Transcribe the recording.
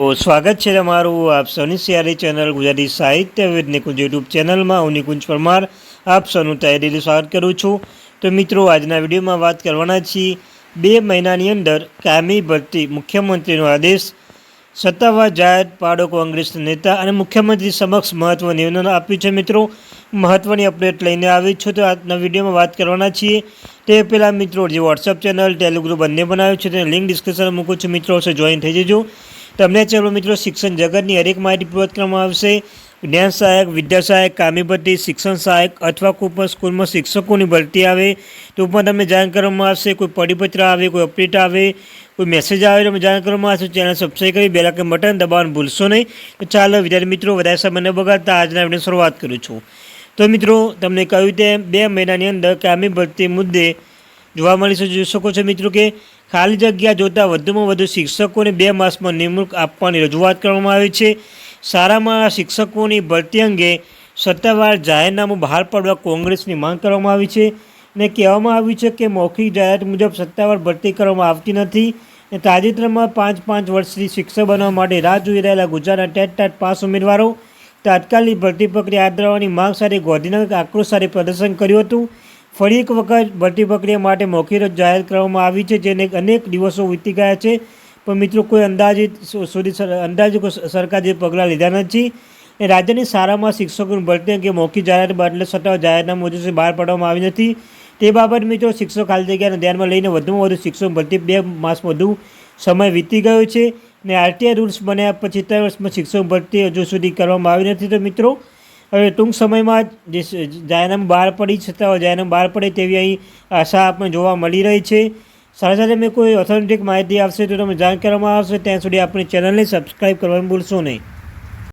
સ્વાગત છે તમારું આપ સૌની સિયારી ચેનલ ગુજરાતી સાહિત્ય વિદ નિકુંજ યુટ્યુબ ચેનલમાં. હું નિકુંજ પરમાર, આપ સૌનું તહેદીલી સ્વાગત કરું છું. તો મિત્રો, આજના વિડીયોમાં વાત કરવાના છીએ બે મહિનાની અંદર કામી ભરતી મુખ્યમંત્રીનો આદેશ, સત્તાવાર જાહેર પાડો કોંગ્રેસ નેતા અને મુખ્યમંત્રી સમક્ષ મહત્વ નિવેદન આપ્યું છે મિત્રો. મહત્વની અપડેટ લઈને આવી છું તો આજના વિડીયોમાં વાત કરવાના છીએ. તે પહેલાં મિત્રો, જે વોટ્સઅપ ચેનલ ટેલિગ્રુપ બંને બનાવ્યું છે તેની લિંક ડિસ્ક્રિપ્શનમાં મૂકું છું. મિત્રો, જોઈન થઈ જજો. તમને ચલો મિત્રો શિક્ષણ જગતની હરેક માહિતી પૂર્વક આવશે. જ્ઞાન સહાયક, વિદ્યા સહાયક, કામી ભરતી, શિક્ષણ સહાયક અથવા કોઈ પણ સ્કૂલમાં શિક્ષકોની ભરતી આવે તો પણ તમને જાણ કરવામાં આવશે. કોઈ પરિપત્ર આવે, કોઈ અપડેટ આવે, કોઈ મેસેજ આવે તો જાણ કરવામાં આવશે. ચેનલ સબસ્ક્રાઈબ કરી બે લાખ બટન દબાવવાનું ભૂલશો નહીં. તો ચાલો વિદ્યાર્થી મિત્રો વધારે સમય ન બગાડતા આજના વીડિયો શરૂઆત કરું છું. તો મિત્રો તમને કહ્યું તેમ બે મહિનાની અંદર કામી ભરતી મુદ્દે જોવા મળી શકો છો મિત્રો કે ખાલી જગ્યા જોતાં વધુમાં વધુ શિક્ષકોને બે માસમાં નિમણૂક આપવાની રજૂઆત કરવામાં આવી છે. શાળામાં શિક્ષકોની ભરતી અંગે સત્તાવાર જાહેરનામું બહાર પાડવા કોંગ્રેસની માંગ કરવામાં આવી છે ને કહેવામાં આવ્યું છે કે મૌખિક જાહેરાત મુજબ સત્તાવાર ભરતી કરવામાં આવતી નથી ને તાજેતરમાં પાંચ પાંચ વર્ષથી શિક્ષક બનવા માટે રાહ જોઈ રહેલા ગુજરાતના ટેટ ટેટ પાસ ઉમેદવારો તાત્કાલિક ભરતી પ્રક્રિયા હાથ ધરવાની માંગ સાથે ગાંધીનગર આક્રોશ સાથે પ્રદર્શન કર્યું હતું. ફરી એક વખત ભરતી પ્રક્રિયા માટે મોખી રજ જાહેર કરવામાં આવી છે, જેને અનેક દિવસો વીતી ગયા છે. પણ મિત્રો, કોઈ અંદાજિત સુધી અંદાજે સરકાર જે પગલાં લીધા નથી. અને રાજ્યની શાળામાં શિક્ષકોની ભરતી અંગે મોખી જાહેરાત બદલે સત્તા જાહેરનામું હજુ બહાર પાડવામાં આવી નથી. તે બાબત મિત્રો, શિક્ષકો ખાલી જગ્યાને ધ્યાનમાં લઈને વધુમાં વધુ શિક્ષકો ભરતી બે માસ વધુ સમય વીતી ગયો છે. ને આરટીઆઈ રૂલ્સ બન્યા પછી ત્રણ વર્ષમાં શિક્ષકો ભરતી હજુ સુધી કરવામાં આવી નથી તો મિત્રો હવે ટૂંક સમયમાં જે જાહેરનામું બહાર પડી છતાં જાહેરનામું બહાર પડે તેવી અહીં આશા આપણને જોવા મળી રહી છે. સાથે સાથે મેં કોઈ ઓથેન્ટિક માહિતી આપશે તો તમે જાણ કરવામાં આવશે. ત્યાં સુધી આપણી ચેનલને સબસ્ક્રાઈબ કરવાનું ભૂલશો નહીં.